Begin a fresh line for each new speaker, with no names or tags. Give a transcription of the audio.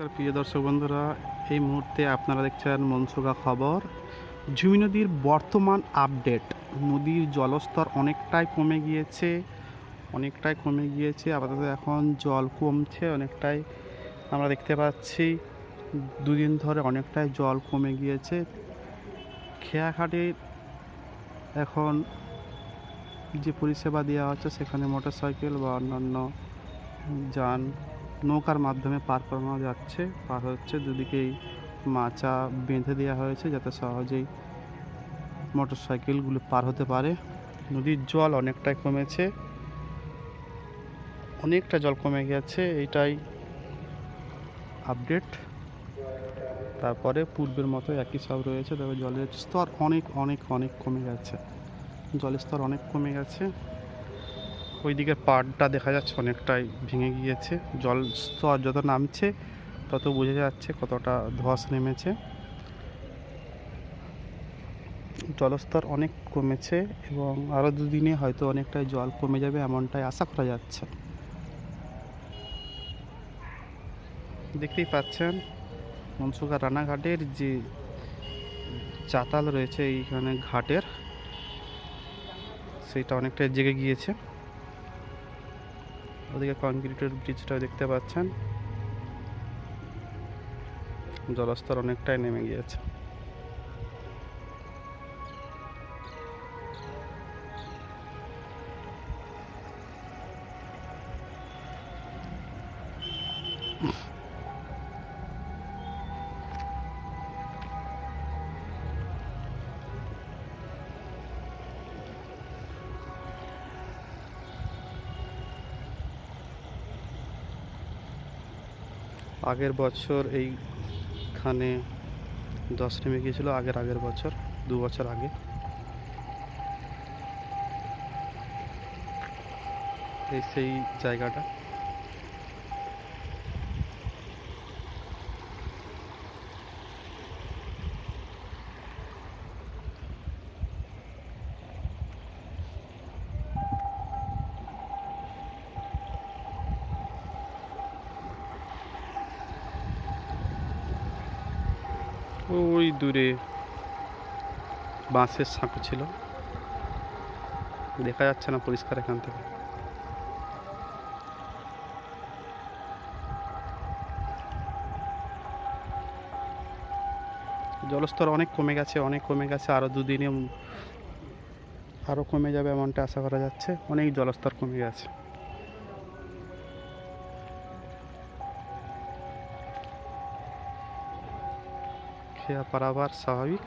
নমস্কার, প্রিয় দর্শক বন্ধুরা, এই মুহূর্তে আপনারা দেখছেন মনসুকা খবর। ঝুমি নদীর বর্তমান আপডেট, নদীর জলস্তর অনেকটাই কমে গিয়েছে, অনেকটাই কমে গিয়েছে, আপাতত এখন জল কমছে, অনেকটাই আমরা দেখতে পাচ্ছি, দুদিন ধরে অনেকটাই জল কমে গিয়েছে। খেয়াঘাটে এখন যে পরিষেবা দেওয়া হচ্ছে, সেখানে মোটরসাইকেল বা অন্যান্য যান নৌকার মাধ্যমে পার করানো যাচ্ছে। পার হচ্ছে দুদিকেই মাচা বেঁধে দেওয়া হয়েছে যাতে সহজেই মোটর সাইকেলগুলো পার হতে পারে। নদীর জল অনেকটাই কমেছে। অনেকটা জল কমে গেছে, এইটাই আপডেট। তারপরে পূর্বের মতো একই সব রয়েছে, তবে জলের স্তর অনেক অনেক অনেক কমে গেছে। জলের স্তর অনেক কমে গেছে। ওইদিকে পাড়টা দেখা যাচ্ছে অনেকটাই ভেঙে গিয়েছে। জল স্তর যত নামছে, তত বোঝা যাচ্ছে কতটা ধস নেমেছে। জলস্তর অনেক কমেছে এবং আরও দুদিনে হয়তো অনেকটাই জল কমে যাবে এমনটাই আশা করা যাচ্ছে। দেখতেই পাচ্ছেন মনসুকা রানাঘাটের যে চাতাল রয়েছে এইখানে ঘাটের সেটা অনেকটাই জেগে গিয়েছে। ওদিকে কংক্রিটের ব্রিজটাও দেখতে পাচ্ছেন। জলস্তর অনেকটাই নেমে গিয়েছে। আগের বছর এইখানে দশ নেমে গিয়েছিল, আগের আগের বছর, দু বছর আগে। এই সেই জায়গাটা। ওই দূরে বাঁশের সাঁকো ছিল। দেখা যাচ্ছে না পরিষ্কার এখান থেকে। জলস্তর অনেক কমে গেছে, অনেক কমে গেছে আরও দুদিনে আরও কমে যাবে এমনটা আশা করা যাচ্ছে। অনেক জলস্তর কমে গেছে। খেয়া পারাবার স্বাভাবিক